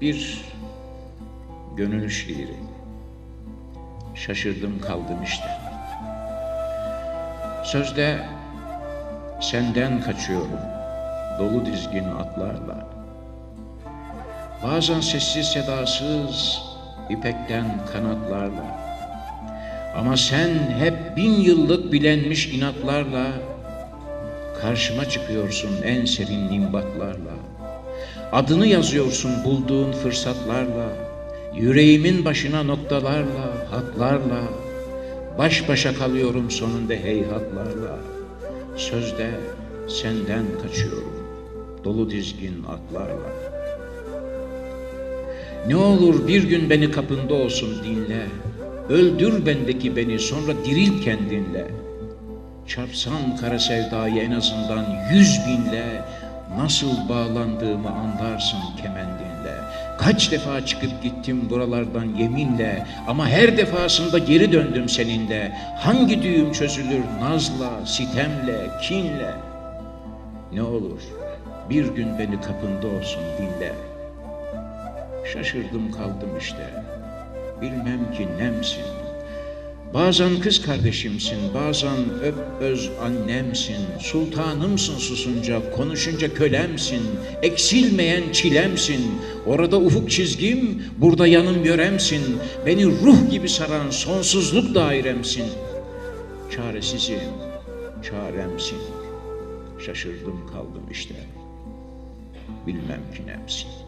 Bir gönül şiiri. Şaşırdım kaldım işte. Sözde senden kaçıyorum dolu dizgin atlarla. Bazen sessiz sedasız ipekten kanatlarla. Ama sen hep bin yıllık bilenmiş inatlarla karşıma çıkıyorsun en serin nimbatlarla. Adını yazıyorsun bulduğun fırsatlarla, yüreğimin başına noktalarla, hatlarla, baş başa kalıyorum sonunda heyhatlarla. Sözde senden kaçıyorum, dolu dizgin atlarla. Ne olur bir gün beni kapında olsun dinle, öldür bendeki beni sonra diril kendinle. Çarpsan kara sevdayı en azından yüz binle, Nasıl bağlandığımı anlarsın kemendinle. Kaç defa çıkıp gittim buralardan yeminle ama her defasında geri döndüm seninle. Hangi düğüm çözülür nazla, sitemle, kinle? Ne olur bir gün beni kapında olsun dinle. Şaşırdım kaldım işte. Bilmem ki nemsin. Bazen kız kardeşimsin, bazen öp öz annemsin, sultanımsın susunca, konuşunca kölemsin, eksilmeyen çilemsin, orada ufuk çizgim, burada yanım yöremsin, beni ruh gibi saran sonsuzluk dairemsin. Çaresizim, çaremsin, şaşırdım kaldım işte, bilmem ki nemsin.